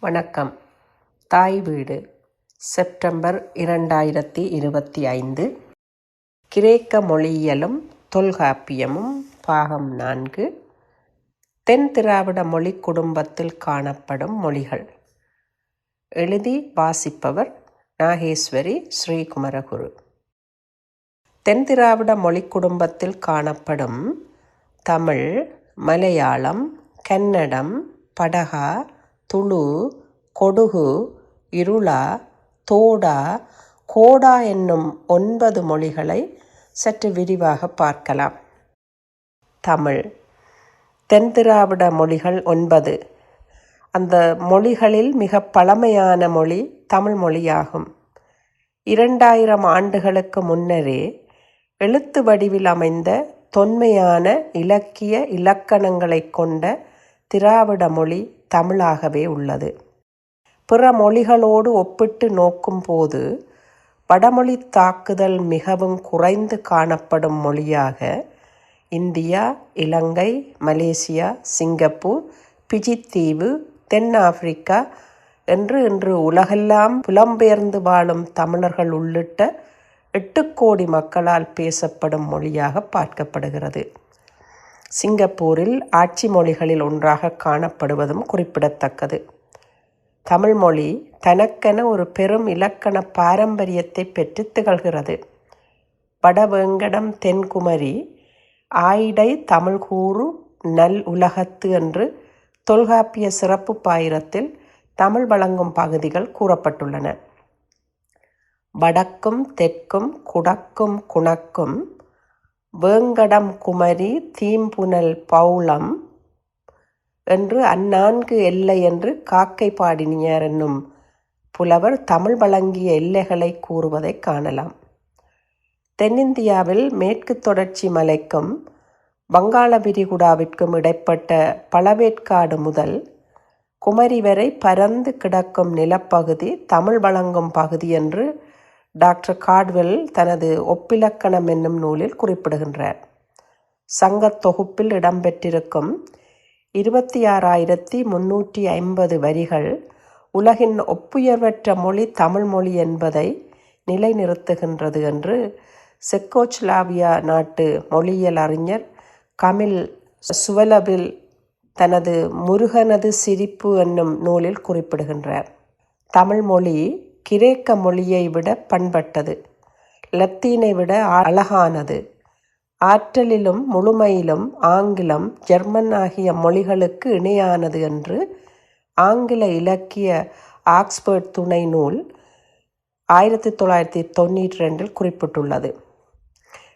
வணக்கம். தாய் வீடு செப்டம்பர் இரண்டாயிரத்தி இருபத்தி ஐந்து. கிரேக்க மொழியியலும் தொல்காப்பியமும் பாகம் நான்கு. தென் திராவிட மொழி குடும்பத்தில் காணப்படும் மொழிகள். எழுதி வாசிப்பவர் நாகேஸ்வரி ஸ்ரீகுமரகுரு. தென் திராவிட மொழி குடும்பத்தில் காணப்படும் தமிழ் மலையாளம் கன்னடம் படகா துளு கொடுகு இருளா தோடா கோடா என்னும் ஒன்பது மொழிகளை சற்று விரிவாக பார்க்கலாம். தமிழ். தென் திராவிட மொழிகள் ஒன்பது. அந்த மொழிகளில் மிக பழமையான மொழி தமிழ் மொழியாகும். இரண்டாயிரம் ஆண்டுகளுக்கு முன்னரே எழுத்து வடிவில் அமைந்த தொன்மையான இலக்கிய இலக்கணங்களை கொண்ட திராவிட மொழி தமிழாகவே உள்ளது. பிற மொழிகளோடு ஒப்பிட்டு நோக்கும்போது வடமொழி தாக்குதல் மிகவும் குறைந்து காணப்படும் மொழியாக இந்தியா இலங்கை மலேசியா சிங்கப்பூர் பிஜித்தீவு தென்னாப்பிரிக்கா என்று இன்று உலகெல்லாம் புலம்பெயர்ந்து வாழும் தமிழர்கள் உள்ளிட்ட எட்டு கோடி மக்களால் பேசப்படும் மொழியாக பார்க்கப்படுகிறது. சிங்கப்பூரில் ஆட்சி மொழிகளில் ஒன்றாக காணப்படுவதும் குறிப்பிடத்தக்கது. தமிழ்மொழி தனக்கென ஒரு பெரும் இலக்கண பாரம்பரியத்தை பெற்று திகழ்கிறது. வடவேங்கடம் தென்குமரி ஆயிடை தமிழ்கூறு நல் உலகத்து என்று தொல்காப்பிய சிறப்பு பாயிரத்தில் தமிழ் வழங்கும் பகுதிகள் கூறப்பட்டுள்ளன. வடக்கும் தெற்கும் குடக்கும் குணக்கும் வேங்கடம் குமரி தீம்புனல் பௌளம் என்று அந்நான்கு எல்லை என்று காக்கை பாடினியார் என்னும் புலவர் தமிழ் வழங்கிய எல்லைகளை கூறுவதை காணலாம். தென்னிந்தியாவில் மேற்கு தொடர்ச்சி மலைக்கும் வங்காள விரிகுடாவிற்கும் இடைப்பட்ட பழவேற்காடு முதல் குமரி வரை பரந்து கிடக்கும் நிலப்பகுதி தமிழ் வழங்கும் பகுதி என்று டாக்டர் காட்வெல் தனது ஒப்பிலக்கணம் என்னும் நூலில் குறிப்பிடுகின்றார். சங்கத் தொகுப்பில் இடம்பெற்றிருக்கும் இருபத்தி ஆறாயிரத்தி முன்னூற்றி ஐம்பது வரிகள் உலகின் ஒப்புயர்வற்ற மொழி தமிழ் மொழி என்பதை நிலைநிறுத்துகின்றது என்று செக்கோச்லாவியா நாட்டு மொழியியல் அறிஞர் கமில் சுவலபில் தனது முருகனது சிரிப்பு என்னும் நூலில் குறிப்பிடுகின்றார். தமிழ் மொழி கிரேக்க மொழியை விட பண்பட்டது. லத்தீனை விட அழகானது. ஆற்றலிலும் முழுமையிலும் ஆங்கிலம் ஜெர்மன் ஆகிய மொழிகளுக்கு இணையானது என்று ஆங்கில இலக்கிய ஆக்ஸ்போர்ட் துணை நூல் ஆயிரத்தி தொள்ளாயிரத்தி தொண்ணூற்றி ரெண்டில் குறிப்பிட்டுள்ளது.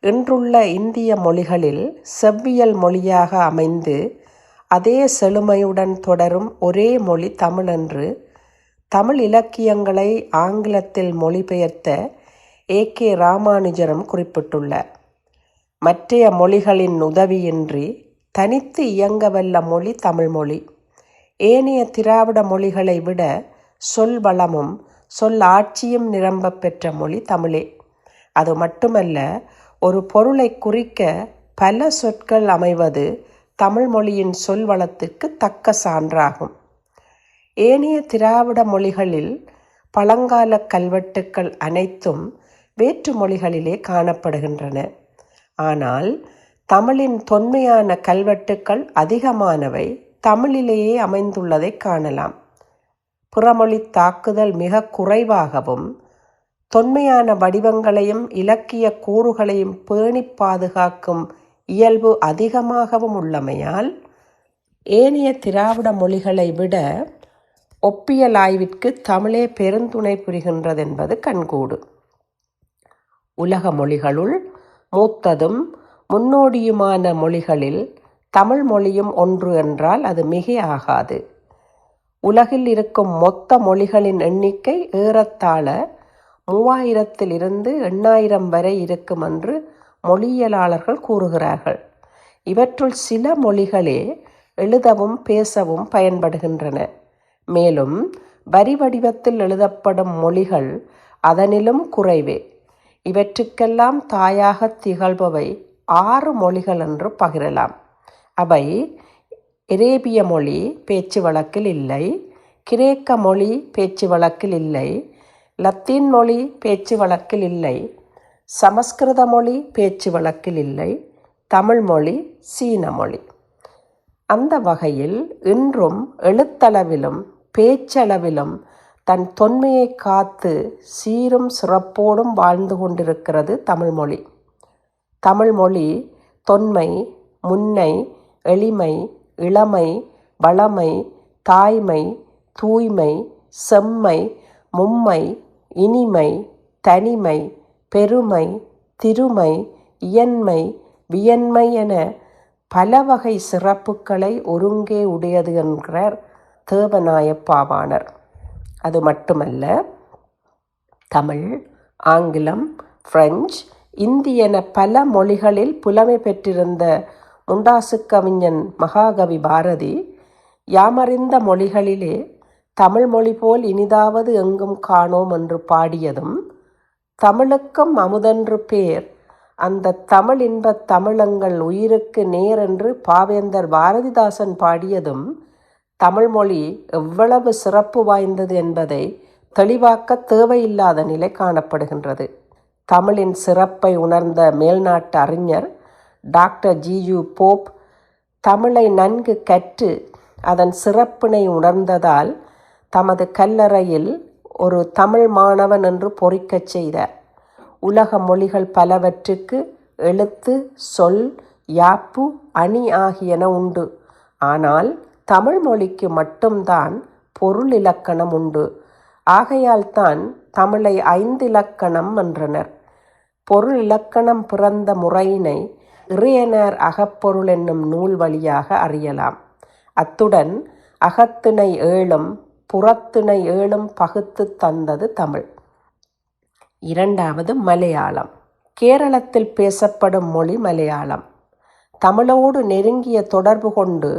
இன்றுள்ள இந்திய மொழிகளில் செவ்வியல் மொழியாக அமைந்து அதே செழுமையுடன் தொடரும் ஒரே மொழி தமிழ் என்று தமிழ் இலக்கியங்களை ஆங்கிலத்தில் மொழிபெயர்த்த ஏ கே ராமானுஜரும் குறிப்பிட்டுள்ளார். மற்றைய மொழிகளின் உதவியின்றி தனித்து இயங்கவல்ல மொழி தமிழ்மொழி ஏனைய திராவிட மொழிகளை விட சொல் வளமும் சொல் ஆட்சியும் நிரம்ப பெற்ற மொழி தமிழே. அது மட்டுமல்ல ஒரு பொருளை குறிக்க பல சொற்கள் அமைவது தமிழ் மொழியின் சொல் வளத்துக்கு தக்க சான்றாகும். ஏனைய திராவிட மொழிகளில் பழங்கால கல்வெட்டுக்கள் அனைத்தும் வேற்று மொழிகளிலே காணப்படுகின்றன. ஆனால் தமிழின் தொன்மையான கல்வெட்டுக்கள் அதிகமானவை தமிழிலேயே அமைந்துள்ளதை காணலாம். புறமொழி தாக்குதல் மிக குறைவாகவும் தொன்மையான வடிவங்களையும் இலக்கிய கூறுகளையும் பேணி பாதுகாக்கும் இயல்பு அதிகமாகவும் உள்ளமையால் ஏனைய திராவிட மொழிகளை விட ஒப்பியல் ஆய்விற்கு தமிழே பெருந்துணை புரிகின்றது என்பது கண்கூடு. உலக மொழிகளுள் மூத்ததும் முன்னோடியுமான மொழிகளில் தமிழ் மொழியும் ஒன்று என்றால் அது மிக ஆகாது. உலகில் இருக்கும் மொத்த மொழிகளின் எண்ணிக்கை ஏறத்தாழ மூவாயிரத்தில் இருந்து எண்ணாயிரம் வரை இருக்கும் என்று மொழியியலாளர்கள் கூறுகிறார்கள். இவற்றுள் சில மொழிகளே எழுதவும் பேசவும் பயன்படுகின்றன. மேலும் வரி வடிவத்தில் எழுதப்படும் மொழிகள் அதனிலும் குறைவே. இவற்றுக்கெல்லாம் தாயாக திகழ்பவை ஆறு மொழிகள் என்று பகிரலாம். அவை எரேபிய மொழி பேச்சு வழக்கில் இல்லை கிரேக்க மொழி பேச்சு வழக்கில் இல்லை லத்தீன் மொழி பேச்சு வழக்கில் இல்லை சமஸ்கிருத மொழி பேச்சு வழக்கில் இல்லை தமிழ் மொழி சீன மொழி. அந்த வகையில் இன்றும் எழுத்தளவிலும் பேச்சளவிலும் தன் தொன்மையை காத்து சீரும் சிறப்போடும் வாழ்ந்து கொண்டிருக்கிறது தமிழ்மொழி தமிழ்மொழி தொன்மை முன்னை எளிமை இளமை வளமை தாய்மை தூய்மை செம்மை மும்மை இனிமை தனிமை பெருமை திருமை இயன்மை வியன்மை என பல வகை சிறப்புகளை ஒருங்கே உடையது என்கிறார் தேவநாய பாவாணர் அது மட்டுமல்ல தமிழ் ஆங்கிலம் பிரெஞ்சு இந்தியன பல மொழிகளில் புலமை பெற்றிருந்த முண்டாசு கவிஞன் மகாகவி பாரதி யாமறிந்த மொழிகளிலே தமிழ் மொழி போல் இனிதாவது எங்கும் காணோம் என்று பாடியதும் தமிழுக்கும் அமுதென்று பேர் அந்த தமிழ் இன்பத் தமிழங்கள் உயிருக்கு நேரென்று பாவேந்தர் பாரதிதாசன் பாடியதும் தமிழ்மொழி எவ்வளவு சிறப்பு வாய்ந்தது என்பதை தெளிவாக்க தேவையில்லாத நிலை காணப்படுகின்றது. தமிழின் சிறப்பை உணர்ந்த மேல்நாட்டு அறிஞர் டாக்டர் ஜியு போப் தமிழை நன்கு கற்று அதன் சிறப்பினை உணர்ந்ததால் தமது கல்லறையில் ஒரு தமிழ் மாணவன் என்று பொறிக்கச் செய்தார் உலக மொழிகள் பலவற்றுக்கு எழுத்து சொல் யாப்பு அணி ஆகியன உண்டு. ஆனால் தமிழ் மொழிக்கு மட்டும்தான் பொருள் இலக்கணம் உண்டு. ஆகையால் தான் தமிழை ஐந்து இலக்கணம் என்றனர். பொருள் இலக்கணம் பிறந்த முறையினை இறையனர் அகப்பொருள் என்னும் நூல் வழியாக அறியலாம். அத்துடன் அகத்திணை ஏழும் புறத்திணை ஏழும் பகுத்து தந்தது தமிழ். இரண்டாவது மலையாளம். கேரளத்தில் பேசப்படும் மொழி மலையாளம். தமிழோடு நெருங்கிய தொடர்பு கொண்டு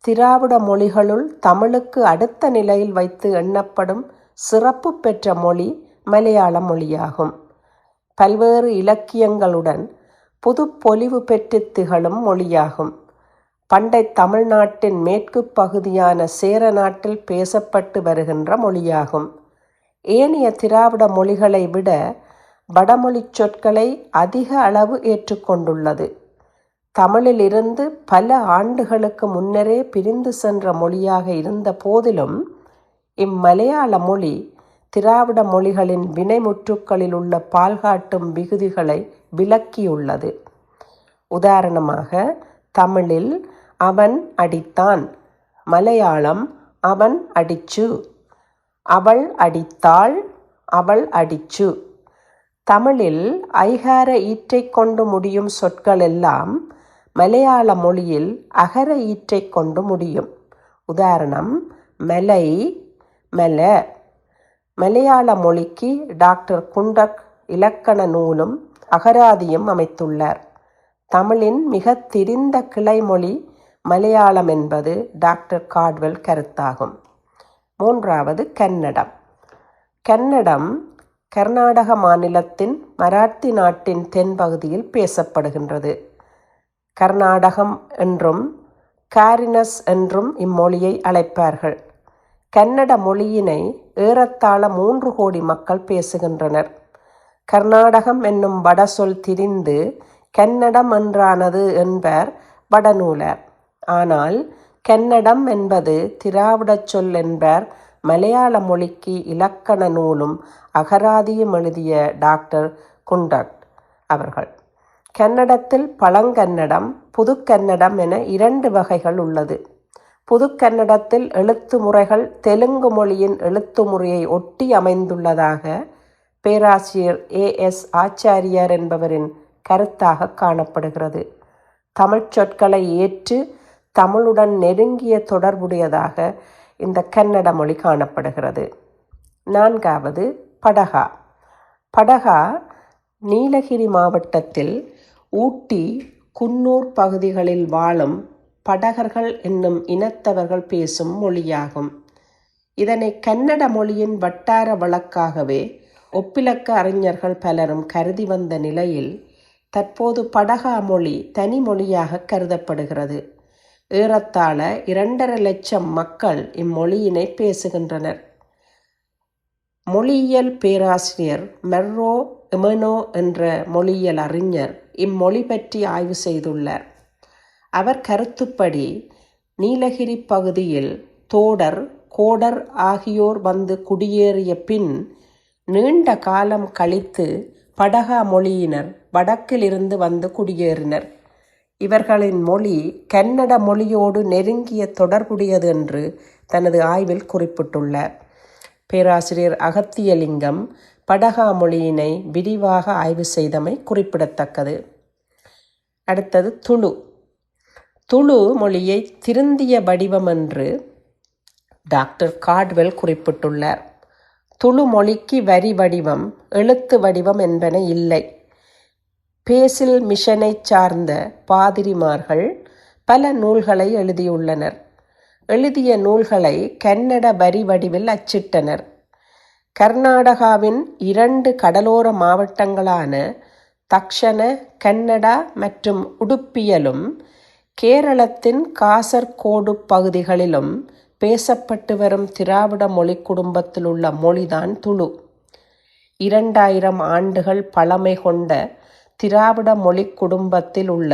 திராவிட மொழிகளுள் தமிழுக்கு அடுத்த நிலையில் வைத்து எண்ணப்படும் சிறப்பு பெற்ற மொழி மலையாள மொழியாகும். பல்வேறு இலக்கியங்களுடன் புது பொலிவு பெற்று திகழும் மொழியாகும். பண்டை தமிழ்நாட்டின் மேற்கு பகுதியான சேர நாட்டில் பேசப்பட்டு வருகின்ற மொழியாகும். ஏனைய திராவிட மொழிகளை விட வடமொழி சொற்களை அதிக அளவு ஏற்றுக்கொண்டுள்ளது. தமிழிலிருந்து பல ஆண்டுகளுக்கு முன்னரே பிரிந்து சென்ற மொழியாக இருந்த போதிலும் இம்மலையாள மொழி திராவிட மொழிகளின் வினைமுற்றுக்களில் உள்ள பால்காட்டும் விகுதிகளை விளக்கியுள்ளது. உதாரணமாக தமிழில் அவன் அடித்தான் மலையாளம் அவன் அடிச்சு அவள் அடித்தாள் அவள் அடிச்சு தமிழில் ஐகார ஈற்றை கொண்டு முடியும் சொற்கள் எல்லாம் மலையாள மொழியில் அகர ஈற்றை கொண்டு முடியும். உதாரணம் மலை மெல. மலையாள மொழிக்கு டாக்டர் குண்டக் இலக்கண நூலும் அகராதியும் அமைத்துள்ளார். தமிழின் மிக திரிந்த கிளைமொழி மலையாளம் என்பது டாக்டர் காட்வெல் கருத்தாகும். மூன்றாவது கன்னடம். கன்னடம் கர்நாடக மாநிலத்தின் மராத்தி நாட்டின் தென்பகுதியில் பேசப்படுகின்றது. கர்நாடகம் என்றும் காரினஸ் என்றும் இம்மொழியை அழைப்பார்கள். கன்னட மொழியினை ஏறத்தாழ மூன்று கோடி மக்கள் பேசுகின்றனர். கர்நாடகம் என்னும் வடசொல் திரிந்து கன்னடம் என்றானது என்பர் வடநூலர். ஆனால் கன்னடம் என்பது திராவிடச் சொல் என்பர் மலையாள மொழிக்கு இலக்கண நூலும் அகராதியும் எழுதிய டாக்டர் குண்டட் அவர்கள். கன்னடத்தில் பழங்கன்னடம் புதுக்கன்னடம் என இரண்டு வகைகள் உள்ளது. புதுக்கன்னடத்தில் எழுத்து முறைகள் தெலுங்கு மொழியின் எழுத்து முறையை ஒட்டி அமைந்துள்ளதாக பேராசிரியர் ஏ. எஸ். ஆச்சாரியார் என்பவரின் கருத்தாக காணப்படுகிறது. தமிழ் சொற்களை ஏற்று தமிழுடன் நெருங்கிய தொடர்புடையதாக இந்த கன்னட மொழி காணப்படுகிறது. நான்காவது படகா. படகா நீலகிரி மாவட்டத்தில் ஊட்டி குன்னூர் பகுதிகளில் வாழும் படகர்கள் என்னும் இனத்தவர்கள் பேசும் மொழியாகும். இதனை கன்னட மொழியின் வட்டார வழக்காகவே ஒப்பிலக்க அறிஞர்கள் பலரும் கருதி வந்த நிலையில் தற்போது படகா மொழி தனி மொழியாக கருதப்படுகிறது. ஏறத்தாழ இரண்டரை லட்சம் மக்கள் இம்மொழியினை பேசுகின்றனர். மொழியியல் பேராசிரியர் மெர்ரோ எமனோ என்ற மொழியியல் அறிஞர் இம்மொழி பற்றி ஆய்வு செய்துள்ளார். அவர் கருத்துப்படி நீலகிரி பகுதியில் தோடர் கோடர் ஆகியோர் வந்து குடியேறிய பின் நீண்ட காலம் கழித்து படகா மொழியினர் வடக்கிலிருந்து வந்து குடியேறினர். இவர்களின் மொழி கன்னட மொழியோடு நெருங்கிய தொடர்புடையது என்று தனது ஆய்வில் குறிப்பிட்டுள்ளார். பேராசிரியர் அகத்தியலிங்கம் படகா மொழியினை விரிவாக ஆய்வு செய்தமை குறிப்பிடத்தக்கது. அடுத்தது துளு. துளு மொழியை திருந்திய வடிவம் என்று டாக்டர் கார்ட்வெல் குறிப்பிட்டுள்ளார். துளு மொழிக்கு வரி வடிவம் எழுத்து வடிவம் என்பன இல்லை. பேசில் மிஷனை சார்ந்த பாதிரிமார்கள் பல நூல்களை எழுதியுள்ளனர். எழுதிய நூல்களை கன்னட வரி வடிவில் அச்சிட்டனர். கர்நாடகாவின் இரண்டு கடலோர மாவட்டங்களான தக்ஷண கன்னடா மற்றும் உடுப்பியலும் கேரளத்தின் காசர்கோடு பகுதிகளிலும் பேசப்பட்டு வரும் திராவிட மொழி குடும்பத்தில் உள்ள மொழிதான் துளு. இரண்டாயிரம் ஆண்டுகள் பழமை கொண்ட திராவிட மொழி குடும்பத்தில் உள்ள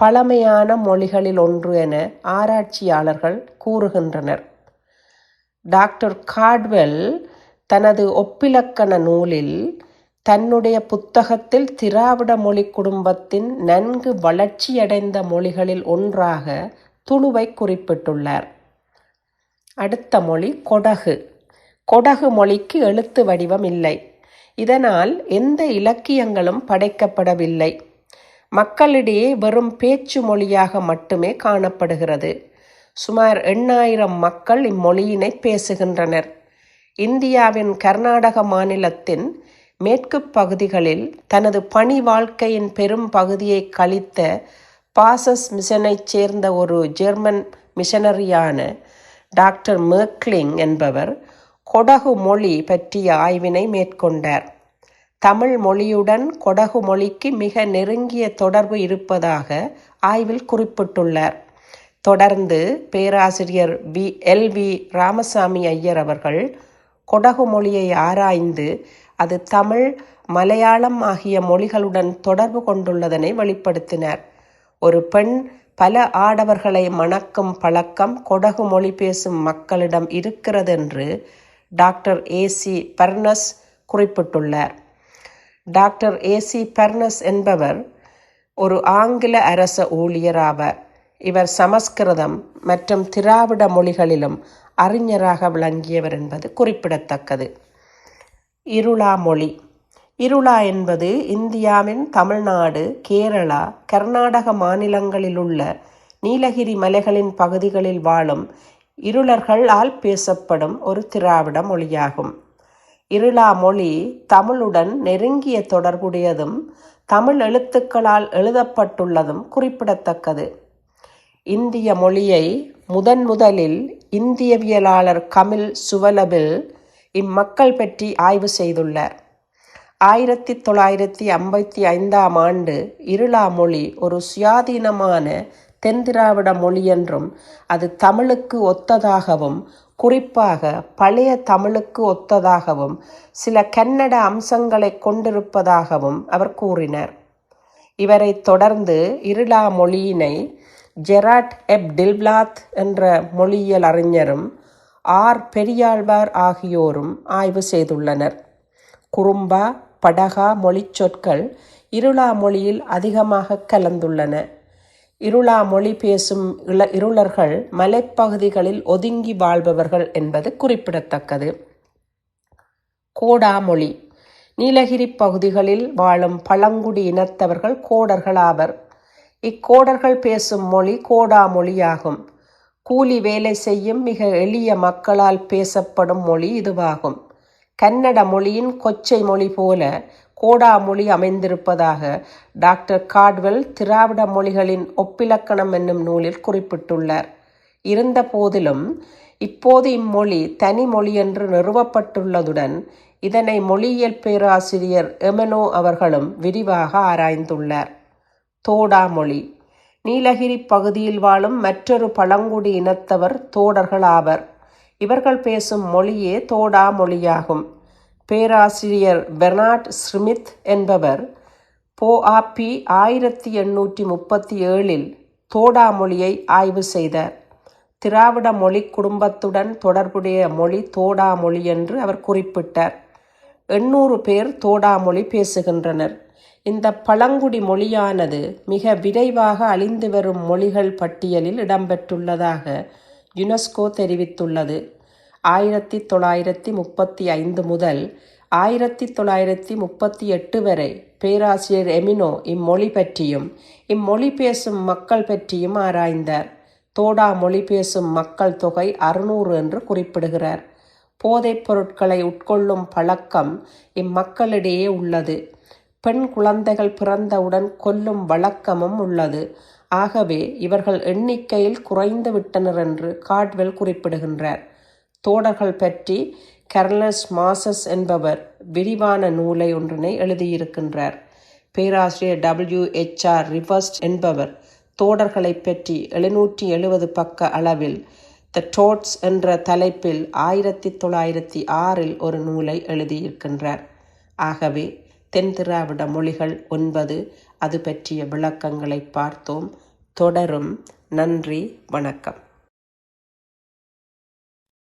பழமையான மொழிகளில் ஒன்று என ஆராய்ச்சியாளர்கள் கூறுகின்றனர். டாக்டர் கார்ட்வெல் தனது ஒப்பிலக்கண நூலில் தன்னுடைய புத்தகத்தில் திராவிட மொழி குடும்பத்தின் நன்கு வளர்ச்சியடைந்த மொழிகளில் ஒன்றாக துளுவை குறிப்பிட்டுள்ளார். அடுத்த மொழி கொடகு. கொடகு மொழிக்கு எழுத்து வடிவம் இல்லை. இதனால் எந்த இலக்கியங்களும் படைக்கப்படவில்லை. மக்களிடையே வெறும் பேச்சு மொழியாக மட்டுமே காணப்படுகிறது. சுமார் எண்ணாயிரம் மக்கள் இம்மொழியினை பேசுகின்றனர். இந்தியாவின் கர்நாடக மாநிலத்தின் மேற்கு பகுதிகளில் தனது பணி வாழ்க்கையின் பெரும் பகுதியை கழித்த பாசஸ் மிஷனைச் சேர்ந்த ஒரு ஜெர்மன் மிஷனரியான டாக்டர் மேக்லிங் என்பவர் கொடகு மொழி பற்றிய ஆய்வினை மேற்கொண்டார். தமிழ் மொழியுடன் கொடகு மொழிக்கு மிக நெருங்கிய தொடர்பு இருப்பதாக ஆய்வில் குறிப்பிட்டுள்ளார். தொடர்ந்து பேராசிரியர் V. L. V. Ramasamy Iyer அவர்கள் கொடகு மொழியை ஆராய்ந்து அது தமிழ் மலையாளம் ஆகிய மொழிகளுடன் தொடர்பு கொண்டுள்ளதனை வெளிப்படுத்தினார். ஒரு பெண் பல ஆடவர்களை மணக்கும் பழக்கம் கொடகு மொழி பேசும் மக்களிடம் இருக்கிறது என்று டாக்டர் ஏசி பர்னஸ் குறிப்பிட்டுள்ளார். டாக்டர் ஏசி பர்னஸ் என்பவர் ஒரு ஆங்கில அரச ஊழியர் ஆவார். இவர் சமஸ்கிருதம் மற்றும் திராவிட மொழிகளிலும் அறிஞராக விளங்கியவர் என்பது குறிப்பிடத்தக்கது. இருளா மொழி. இருளா என்பது இந்தியாவின் தமிழ்நாடு கேரளா கர்நாடக மாநிலங்களில் உள்ள நீலகிரி மலைகளின் பகுதிகளில் வாழும் இருளர்களால் பேசப்படும் ஒரு திராவிட மொழியாகும். இருளா மொழி தமிழுடன் நெருங்கிய தொடர்புடையதும் தமிழ் எழுத்துக்களால் எழுதப்பட்டுள்ளதும் குறிப்பிடத்தக்கது. இந்திய மொழியை முதன் முதலில் இந்தியவியலாளர் கமில் சுவலபில் இம்மக்கள் பற்றி ஆய்வு செய்துள்ளார். ஆயிரத்தி தொள்ளாயிரத்தி ஐம்பத்தி ஐந்தாம் ஆண்டு இருளா மொழி ஒரு சுயாதீனமான தென்திராவிட மொழி என்றும் அது தமிழுக்கு ஒத்ததாகவும் குறிப்பாக பழைய தமிழுக்கு ஒத்ததாகவும் சில கன்னட அம்சங்களை கொண்டிருப்பதாகவும் அவர் கூறினார். இவரை தொடர்ந்து இருளா மொழியினை ஜெராட் எப் டில்பிளாத் என்ற மொழியியல் அறிஞரும் ஆர். பெரியாழ்வார் ஆகியோரும் ஆய்வு செய்துள்ளனர். குறும்பா படகா மொழி சொற்கள் இருளா மொழியில் அதிகமாக கலந்துள்ளன. இருளா மொழி பேசும் இள இருளர்கள் மலைப்பகுதிகளில் ஒதுங்கி வாழ்பவர்கள் என்பது குறிப்பிடத்தக்கது. கோடா மொழி. நீலகிரி பகுதிகளில் வாழும் பழங்குடி இனத்தவர்கள் கோடர்கள் ஆவர் இக்கோடர்கள் பேசும் மொழி கோடா மொழியாகும். கூலி வேலை செய்யும் மிக எளிய மக்களால் பேசப்படும் மொழி இதுவாகும். கன்னட மொழியின் கொச்சை மொழி போல கோடா மொழி அமைந்திருப்பதாக டாக்டர் கார்ட்வெல் திராவிட மொழிகளின் ஒப்பிலக்கணம் என்னும் நூலில் குறிப்பிட்டுள்ளார். இருந்த போதிலும் இப்போது இம்மொழி தனி மொழி என்று நிறுவப்பட்டுள்ளதுடன் இதனை மொழியியல் பேராசிரியர் எமனோ அவர்களும் விரிவாக ஆராய்ந்துள்ளார். தோடா மொழி நீலகிரி பகுதியில் வாழும் மற்றொரு பழங்குடி இனத்தவர் தோடர்கள் ஆவர் இவர்கள் பேசும் மொழியே தோடா மொழியாகும் பேராசிரியர் பெர்னாட் ஸ்மித் என்பவர் போஆபி ஆயிரத்தி எண்ணூற்றி முப்பத்தி ஏழில் தோடா மொழியை ஆய்வு செய்தார். திராவிட மொழி குடும்பத்துடன் தொடர்புடைய மொழி தோடா மொழி என்று அவர் குறிப்பிட்டார். எண்ணூறு பேர் தோடா மொழி பேசுகின்றனர். இந்த பழங்குடி மொழியானது மிக விரைவாக அழிந்து வரும் மொழிகள் பட்டியலில் இடம்பெற்றுள்ளதாக யுனெஸ்கோ தெரிவித்துள்ளது. ஆயிரத்தி தொள்ளாயிரத்தி முப்பத்தி ஐந்து முதல் ஆயிரத்தி தொள்ளாயிரத்தி முப்பத்தி எட்டு வரை பேராசிரியர் எமினோ இம்மொழி பற்றியும் இம்மொழி பேசும் மக்கள் பற்றியும் ஆராய்ந்தார். தோடா மொழி பேசும் மக்கள் தொகை அறுநூறு என்று குறிப்பிடுகிறார். போதைப் பொருட்களை உட்கொள்ளும் பழக்கம் இம்மக்களிடையே உள்ளது. பெண் குழந்தைகள் பிறந்தவுடன் கொல்லும் வழக்கமும் உள்ளது. ஆகவே இவர்கள் எண்ணிக்கையில் குறைந்து விட்டனர் என்று காட்வெல் குறிப்பிடுகின்றார். தோடர்கள் பற்றி கர்லஸ் மாசஸ் என்பவர் விரிவான நூலை ஒன்றினை எழுதியிருக்கின்றார். பேராசிரியர் டபிள்யூ எச்ஆர் ரிவர்ஸ்ட் என்பவர் தோடர்களை பற்றி எழுநூற்றி எழுபது பக்க அளவில் த டோட்ஸ் என்ற தலைப்பில் ஆயிரத்தி தொள்ளாயிரத்தி ஆறில் ஒரு நூலை எழுதியிருக்கின்றார். ஆகவே தென் திராவிட மொழிகள் ஒன்பது அது பற்றிய விளக்கங்களை பார்த்தோம். தொடரும். நன்றி. வணக்கம்.